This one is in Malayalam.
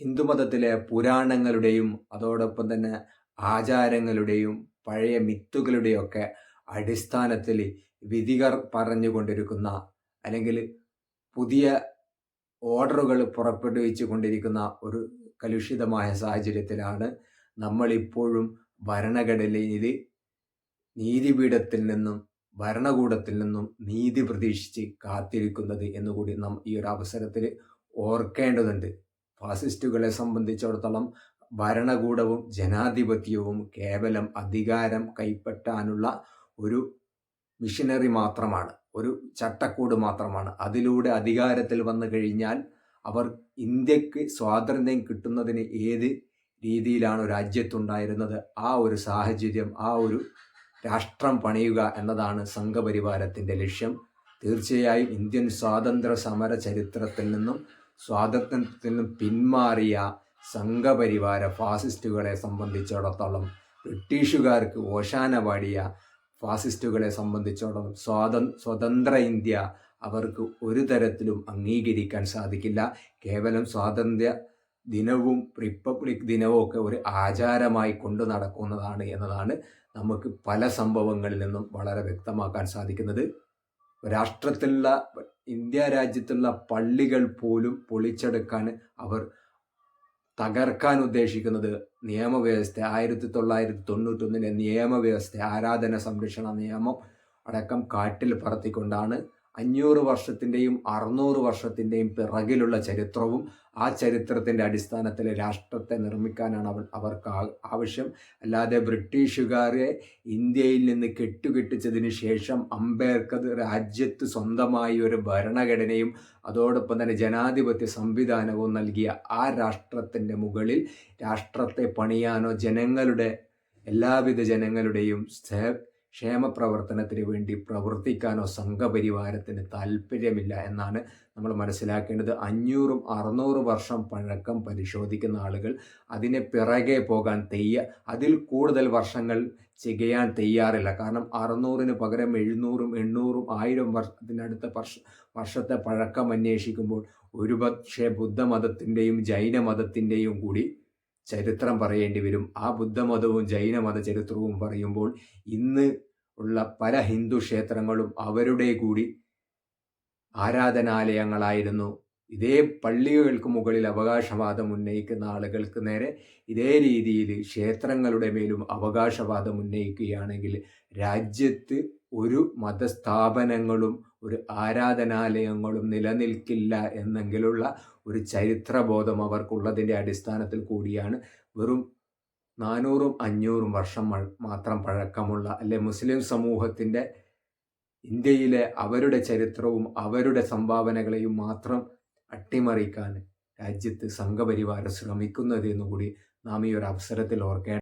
ഹിന്ദുമതത്തിലെ പുരാണങ്ങളുടെയും അതോടൊപ്പം തന്നെ ആചാരങ്ങളുടെയും പഴയ മിത്തുകളുടെയൊക്കെ അടിസ്ഥാനത്തിൽ വിധികർ പറഞ്ഞുകൊണ്ടിരിക്കുന്ന അല്ലെങ്കിൽ പുതിയ ഓർഡറുകൾ പുറപ്പെടുവിച്ചു കൊണ്ടിരിക്കുന്ന ഒരു കലുഷിതമായ സാഹചര്യത്തിലാണ് നമ്മളിപ്പോഴും ഭരണഘടനയിൽ നീതിപീഠത്തിൽ നിന്നും ഭരണകൂടത്തിൽ നിന്നും നീതി പ്രതീക്ഷിച്ച് കാത്തിരിക്കുന്നത് എന്നുകൂടി നാം ഈ ഒരു അവസരത്തിൽ ഓർക്കേണ്ടതുണ്ട്. ഫാസിസ്റ്റുകളെ സംബന്ധിച്ചിടത്തോളം ഭരണകൂടവും ജനാധിപത്യവും കേവലം അധികാരം കൈപ്പറ്റാനുള്ള ഒരു മിഷനറി മാത്രമാണ്. ഒരു ചട്ടക്കൂട് മാത്രമാണ്. അതിലൂടെ അധികാരത്തിൽ വന്നു കഴിഞ്ഞാൽ അവർ ഇന്ത്യയ്ക്ക് സ്വാതന്ത്ര്യം കിട്ടുന്നതിന് ഏത് രീതിയിലാണ് രാജ്യത്തുണ്ടായിരുന്നത്? ആ ഒരു സാഹചര്യം ആ ഒരു രാഷ്ട്രം പണിയുക എന്നതാണ് സംഘപരിവാരത്തിന്റെ ലക്ഷ്യം. തീർച്ചയായും ഇന്ത്യൻ സ്വാതന്ത്ര്യ സമര ചരിത്രത്തിൽ നിന്നും സ്വാതന്ത്ര്യത്തിൽ നിന്നും പിന്മാറിയ സംഘപരിവാര ഫാസിസ്റ്റുകളെ സംബന്ധിച്ചിടത്തോളം ബ്രിട്ടീഷുകാർക്ക് ഓശാന പാടിയ ഫാസിസ്റ്റുകളെ സംബന്ധിച്ചിടത്തോളം സ്വാത സ്വതന്ത്ര ഇന്ത്യ അവർക്ക് ഒരു തരത്തിലും അംഗീകരിക്കാൻ സാധിക്കില്ല. കേവലം സ്വാതന്ത്ര്യ ദിനവും റിപ്പബ്ലിക് ദിനവും ഒക്കെ ഒരു ആചാരമായി കൊണ്ടു നടക്കുന്നതാണ് എന്നതാണ് നമുക്ക് പല സംഭവങ്ങളിൽ നിന്നും വളരെ വ്യക്തമാക്കാൻ സാധിക്കുന്നത്. രാഷ്ട്രത്തിലുള്ള ഇന്ത്യ രാജ്യത്തുള്ള പള്ളികൾ പോലും പൊളിച്ചെടുക്കാൻ അവർ തകർക്കാൻ ഉദ്ദേശിക്കുന്നത് നിയമവ്യവസ്ഥ ആയിരത്തി തൊള്ളായിരത്തി തൊണ്ണൂറ്റൊന്നിലെ നിയമവ്യവസ്ഥ ആരാധന സംരക്ഷണ നിയമം അടക്കം കാട്ടിൽ പറത്തിക്കൊണ്ടാണ് അഞ്ഞൂറ് വർഷത്തിന്റെയും അറുന്നൂറ് വർഷത്തിന്റെയും പിറകിലുള്ള ചരിത്രവും ആ ചരിത്രത്തിന്റെ അടിസ്ഥാനത്തിൽ രാഷ്ട്രത്തെ നിർമ്മിക്കാനാണ് അവൾ അവർക്ക് ആവശ്യം. അല്ലാതെ ബ്രിട്ടീഷുകാരെ ഇന്ത്യയിൽ നിന്ന് കെട്ടുകെട്ടിച്ചതിന് ശേഷം അംബേദ്കർ രാജ്യത്ത് സ്വന്തമായി ഒരു ഭരണഘടനയും അതോടൊപ്പം തന്നെ ജനാധിപത്യ സംവിധാനവും നൽകിയ ആ രാഷ്ട്രത്തിന്റെ മുകളിൽ രാഷ്ട്രത്തെ പണിയാനോ ജനങ്ങളുടെ എല്ലാവിധ ജനങ്ങളുടെയും ക്ഷേമപ്രവർത്തനത്തിന് വേണ്ടി പ്രവർത്തിക്കാനോ സംഘപരിവാരത്തിന് താല്പര്യമില്ല എന്നാണ് നമ്മൾ മനസ്സിലാക്കേണ്ടത്. അഞ്ഞൂറും അറുന്നൂറ് വർഷം പഴക്കം പരിശോധിക്കുന്ന ആളുകൾ അതിനെ പിറകെ പോകാൻ തെയ്യ അതിൽ കൂടുതൽ വർഷങ്ങൾ ചെയ്യാൻ തയ്യാറില്ല. കാരണം അറുന്നൂറിന് പകരം എഴുന്നൂറും എണ്ണൂറും ആയിരം വർഷത്തിനടുത്ത വർഷ വർഷത്തെ പഴക്കം അന്വേഷിക്കുമ്പോൾ ഒരുപക്ഷെ ബുദ്ധമതത്തിന്റെയും ജൈനമതത്തിന്റെയും കൂടി ചരിത്രം പറയേണ്ടി വരും. ആ ബുദ്ധമതവും ജൈനമത ചരിത്രവും പറയുമ്പോൾ ഇന്ന് ഉള്ള പല ഹിന്ദു ക്ഷേത്രങ്ങളും അവരുടെ കൂടി ആരാധനാലയങ്ങളായിരുന്നു. ഇതേ പള്ളികൾക്ക് മുകളിൽ അവകാശവാദം ഉന്നയിക്കുന്ന ആളുകൾക്ക് നേരെ ഇതേ രീതിയിൽ ക്ഷേത്രങ്ങളുടെ മേലും അവകാശവാദം ഉന്നയിക്കുകയാണെങ്കിൽ രാജ്യത്ത് ഒരു മതസ്ഥാപനങ്ങളും ഒരു ആരാധനാലയങ്ങളും നിലനിൽക്കില്ല എന്നെങ്കിലുള്ള ഒരു ചരിത്രബോധം അവർക്കുള്ളതിന്റെ അടിസ്ഥാനത്തിൽ കൂടിയാണ് വെറും നാനൂറും അഞ്ഞൂറും വർഷം മാത്രം പഴക്കമുള്ള അല്ലെ മുസ്ലിം സമൂഹത്തിന്റെ ഇന്ത്യയിലെ അവരുടെ ചരിത്രവും അവരുടെ സംഭാവനകളെയും മാത്രം അട്ടിമറിക്കാൻ രാജ്യത്ത് സംഘപരിവാരം ശ്രമിക്കുന്നത് എന്നുകൂടി നാം ഈ ഒരു അവസരത്തിൽ ഓർക്കേണ്ട